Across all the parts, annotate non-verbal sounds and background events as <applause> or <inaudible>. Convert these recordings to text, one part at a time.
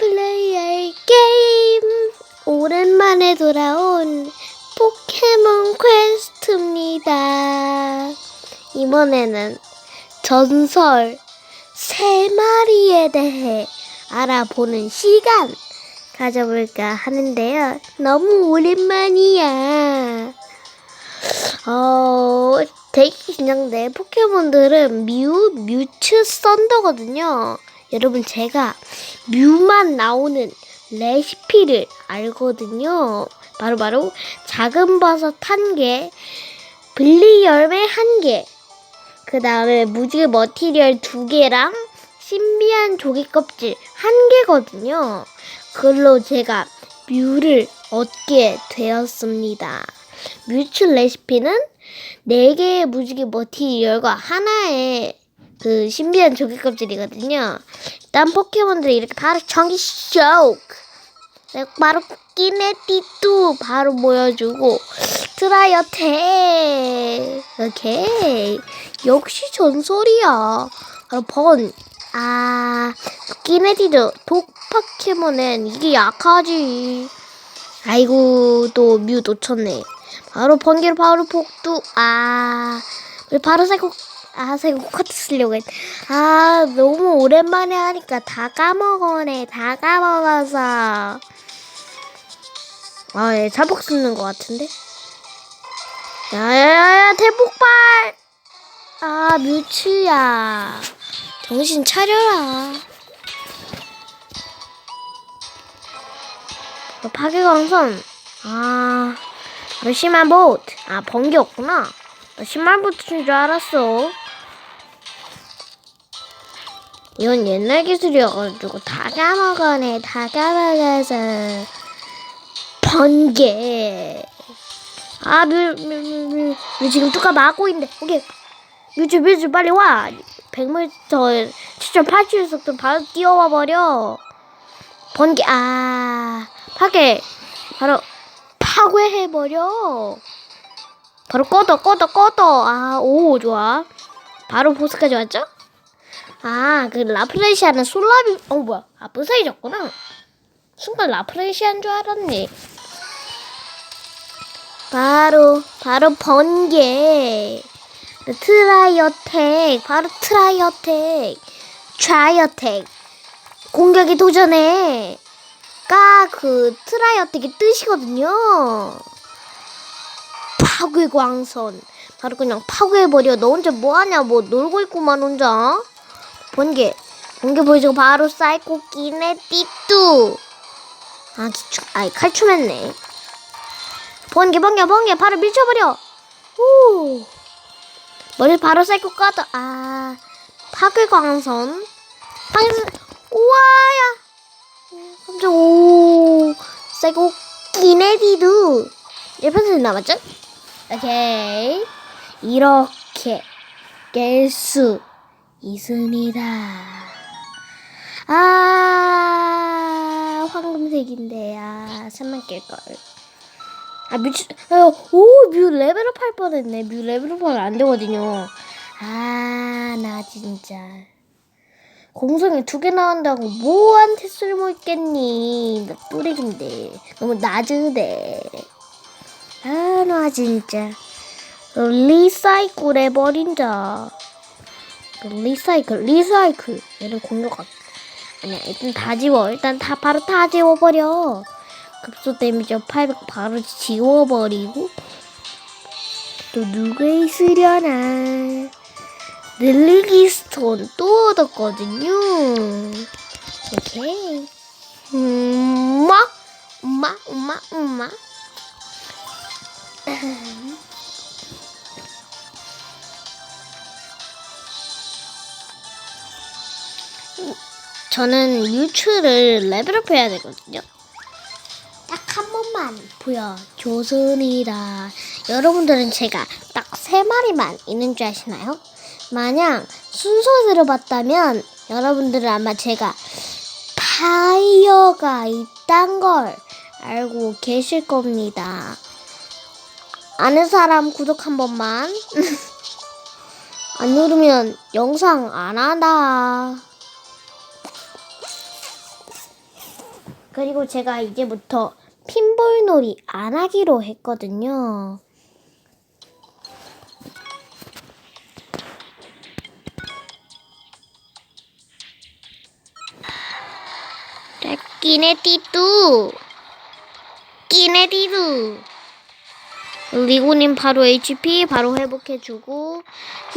플레이할 게임 오랜만에 돌아온 포켓몬 퀘스트입니다. 이번에는 전설 세 마리에 대해 알아보는 시간 가져볼까 하는데요. 너무 오랜만이야. 어, 되게 긴장돼. 포켓몬들은 뮤, 뮤츠, 썬더거든요. 여러분, 제가 뮤만 나오는 레시피를 알거든요. 바로바로 작은 버섯 한 개, 블리 열매 한 개, 그 다음에 무지개 머티리얼 두 개랑 신비한 조개 껍질 한 개거든요. 그걸로 제가 뮤를 얻게 되었습니다. 뮤츠 레시피는 네 개의 무지개 머티리얼과 하나의 그 신비한 조개 껍질이거든요. 일단 포켓몬들 이렇게 바로 전기 쇼크. 내가 바로 끼네띠뚜 바로 보여주고 트라이어 테 오케이. 역시 전설이야. 바로 번. 아 끼네띠도 독 포켓몬은 이게 약하지. 아이고 또 뮤 놓쳤네. 바로 번개로 바로 폭두. 아왜 바로 사이코 아 카트 쓰려고 했 아 너무 오랜만에 하니까 다 까먹어네. 다 까먹어서. 아예 자복 쓰는 것 같은데? 야야야야 대폭발! 아 뮤츠야. 정신 차려라. 어, 파괴광선. 아 바로 심한 보트. 아 번개였구나. 나 심한 보트인 줄 알았어 이건 옛날 기술이어가지고 다 까먹어네 다 까먹어서. 번개. 아 뮤 뮤뮤 뮤 지금 뚜까 막고 있는데. 오케이. 뮤즈 뮤즈 빨리 와. 100m 7.87 속도 바로 뛰어와 버려. 번개 아 파괴. 바로 파괴해 버려. 바로 꺼져 꺼져 꺼져 아오 좋아. 바로 보스까지 왔죠 아 그 라프레시아는 솔라비 어 뭐야? 아 부사이졌구나. 순간 라프레시아인 줄 알았네. 바로 바로 번개. 트라이어텍 바로 트라이어텍. 트라이어텍. 공격에 도전해. 까그 트라이어텍의 뜻이거든요. 파괴광선. 바로 그냥 파괴해버려. 너 혼자 뭐하냐? 뭐 놀고 있구만 혼자 번개 번개 보여주고 바로 사이코 끼네 띠뚜. 아 기축 아이 칼춤했네. 번개 번개 번개 바로 밀쳐버려. 오 머리 바로 사이코 까다 아. 파괴 우와야. 깜짝 오. 사이코 끼네디두 1% 남았죠? 오케이. 이렇게 깰수 있습니다. 아 황금색인데 아 3만 깰걸. 아 뮤츠 오뮤 레벨업 할 뻔했네. 뮤 레벨업 하면 안 되거든요. 아 나 진짜. 공성이 두 개 나온다고 뭐한테 쓸모 있겠니? 나 또래긴데. 너무 낮으대 아나 진짜. 리사이클 해버린 자 리사이클 리사이클 얘를 공격할 아니야 일단 다 지워. 일단 다 바로 다 지워버려. 급소 데미지 800 바로 지워버리고. 또 누가 있으려나. 늘리기 스톤 또 얻었거든요. 오케이. 음마 엄마 엄마 엄마 저는 유추를 레벨업 해야 되거든요. 딱 한 번만 보여줬습니다. 여러분들은 제가 딱 세 마리만 있는 줄 아시나요? 만약 순서대로 봤다면 여러분들은 아마 제가 파이어가 있단 걸 알고 계실 겁니다. 아는 사람 구독 한 번만. <laughs> 안 누르면 영상 안 한다. 그리고 제가 이제부터 핀볼놀이 안 하기로 했거든요. 끼네띠뚜 끼네띠두. 리고님 바로 HP 바로 회복해주고.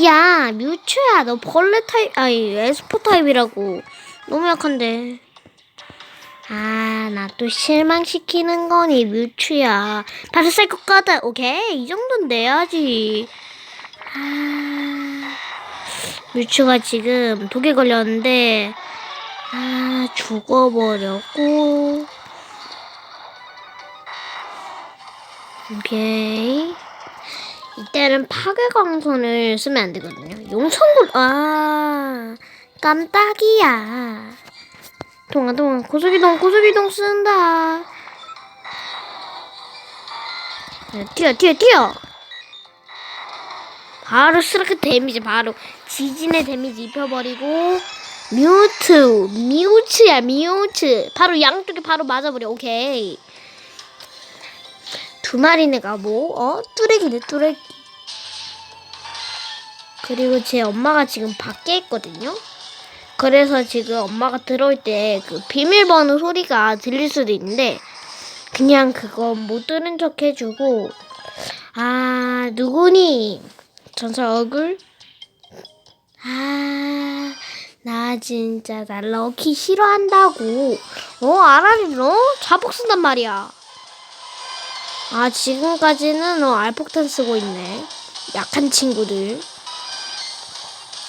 야 뮤츠야 너 벌레 타입 아니 에스포 타입이라고 너무 약한데 아 나 또 실망시키는 거니 뮤츠야 바로 쌀것 같아 오케이 이 정도는 내야지 아 뮤츠가 지금 독에 걸렸는데 아 죽어버렸고 오케이. 이때는 파괴광선을 쓰면 안 되거든요. 용성군, 아, 깜짝이야. 동아, 동아, 고속이동, 고속이동 쓴다. 네, 뛰어, 뛰어, 뛰어! 바로 스라크 데미지, 바로 지진의 데미지 입혀버리고, 뮤트, 뮤츠야, 뮤츠. 바로 양쪽에 바로 맞아버려, 오케이. 두 마리네가 뭐, 어? 뚜레기네, 뚜레기. 그리고 제 엄마가 지금 밖에 있거든요? 그래서 지금 엄마가 들어올 때 그 비밀번호 소리가 들릴 수도 있는데, 그냥 그거 못 들은 척 해주고, 아, 누구니? 전설 얼굴? 아, 나 진짜 나 럭키 싫어한다고. 어, 아라리 너? 자폭 쓴단 말이야. 아 지금까지는 어, 알폭탄 쓰고 있네 약한 친구들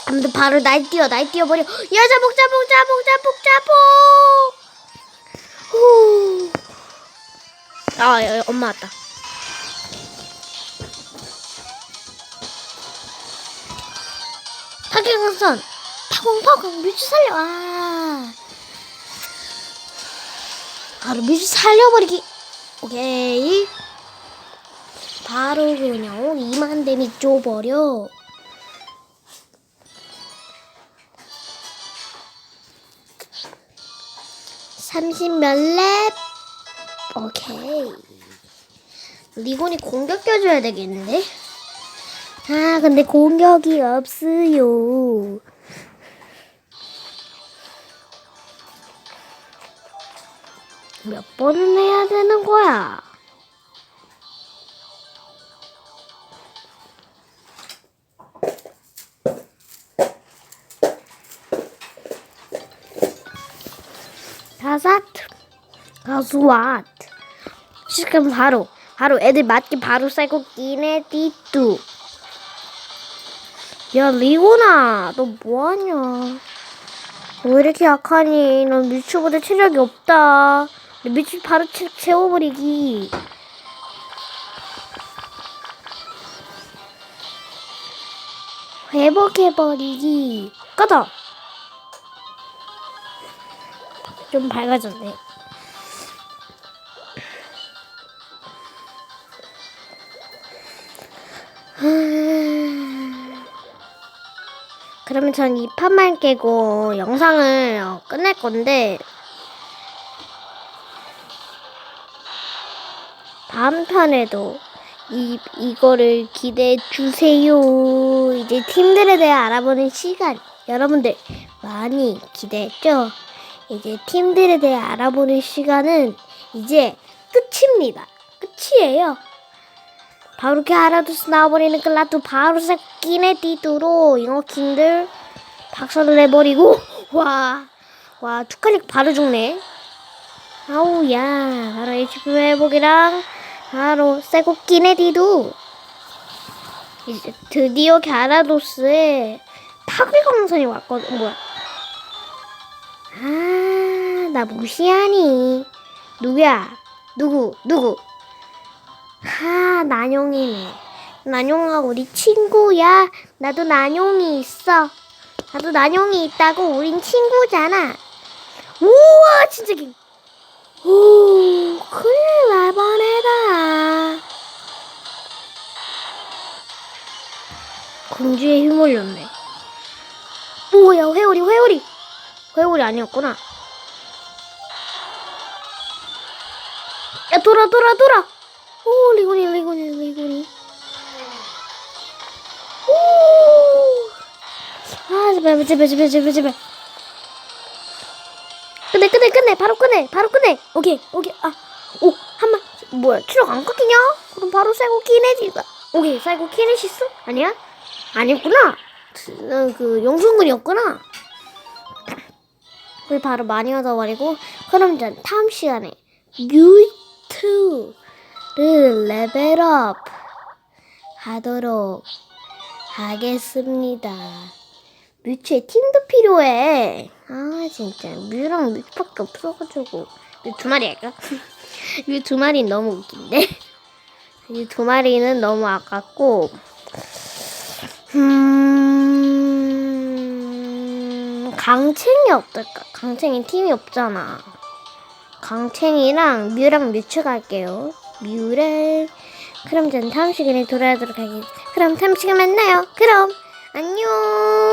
아무튼 바로 날 뛰어 날 뛰어 버려. 야 자폭 자폭 자폭 자폭 자폭 후. 아 엄마 왔다. 파괴강선. 파공파공 뮤즈 살려. 아. 바로 뮤즈 살려버리기. 오케이. 바로 그냥 이만 데미 줘버려. 삼십 몇 랩. 오케이. 리곤이 공격 껴줘야 되겠는데? 아, 근데 공격이 없어요. 몇 번은 해야 되는 거야? 가수왓 지금 바로 바로 애들 맞게 바로 쌀고 끼네 띠뚜. 야 리고나 너 뭐하냐? 왜 이렇게 약하니? 넌 미추보다 체력이 없다. 미추 바로 채, 채워버리기. 회복해버리기. 꺼져. 좀 밝아졌네. 그러면 전 이 판만 깨고 영상을 어, 끝낼 건데 다음 편에도 이 이거를 기대해 주세요. 이제 팀들에 대해 알아보는 시간 여러분들 많이 기대했죠? 이제 팀들에 대해 알아보는 시간은 이제 끝입니다. 끝이에요. 바로 이렇게 알아두서 나와버리는 클라도 바로 새끼네 띠두로 잉어킹들 박살을 내버리고 <laughs> 와, 와 투칼릭 바로 죽네. 아우 야 바로 HP 회복이랑 바로 새곡끼네 띠두 이제 드디어 갸라도스의 파괴광선이 왔거든 뭐야 아, 나 무시하니. 누구야? 누구? 누구? 하, 난용이네. 난용하고 네 친구야. 나도 난용이 있어. 나도 난용이 있다고. 우린 친구잖아. 우와, 진짜 긴. 오, 큰일 날 뻔해다. 공주에 휘몰렸네. 뭐야, 회오리, 회오리. 회오리 아니었구나. 야 돌아 돌아 돌아 오 리고니 리고니 리고니. 오아 제발 제발 제발 제발 제발 끝내 끝내 끝내. 바로 끝내 바로 끝내. 오케이 오케이. 아오 한번 뭐야 추적 안 깎이냐? 그럼 바로 쌀고 키네지가 오케이 쌀고 키네시스? 아니야? 아니구나. 그, 그 용순군이었구나. 우리 바로 많이 얻어버리고 그럼 이제 다음 시간에 뮤트를 레벨업 하도록 하겠습니다. 뮤츠의 팀도 필요해. 아 진짜 뮤랑 뮤밖에 없어가지고 뮤 두 마리 할까? <laughs> 뮤 두 마리 너무 웃긴데. 뮤 두 마리는 너무 아깝고. 음 강챙이 어떨까? 강챙이 팀이 없잖아. 강챙이랑 뮤랑 뮤츠 갈게요. 뮤랑 그럼 전 다음 시간에 돌아오도록 하겠습니다. 그럼 다음 시간에 만나요. 그럼 안녕.